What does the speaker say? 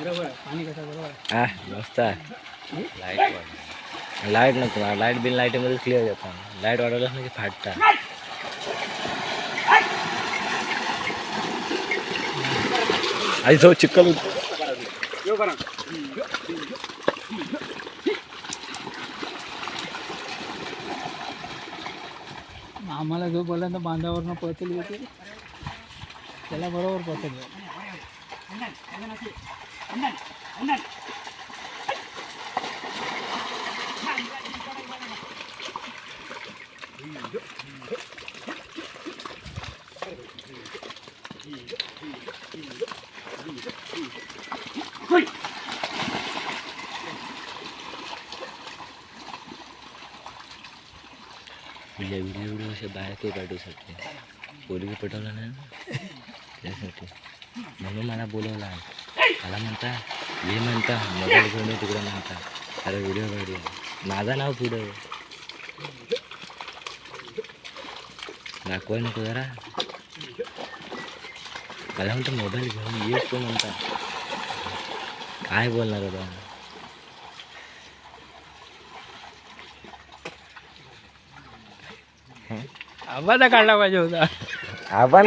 बरोबर आहे. पाणी कसं बरोबर आहे? हा मस्त आहे. लाइट लाइट नको लाइट बिल लाईटमध्ये क्लिअर येतात लाइट वाढवलंच नाही की फाटतात आई जो चिखल होत आम्हाला जो बोलला तर बांधावरनं पळतील येते त्याला बरोबर पळतील. व्हिडिओ व्हिडिओ असे बाहेर ते पाठवू शकते पोलीस पटवलं नाही ना त्यासाठी म्हणून मला बोलवलं आहे. मला म्हणता हे म्हणता मोबाईल घेऊन ये तिकडे म्हणता अरे व्हिडिओ काढू माझं नाव पुढं दाखवाय नको जरा. मला म्हणतो मोबाईल घेऊन येस तो म्हणता. काय बोलणार आता आवाज काढला पाहिजे होता. आपण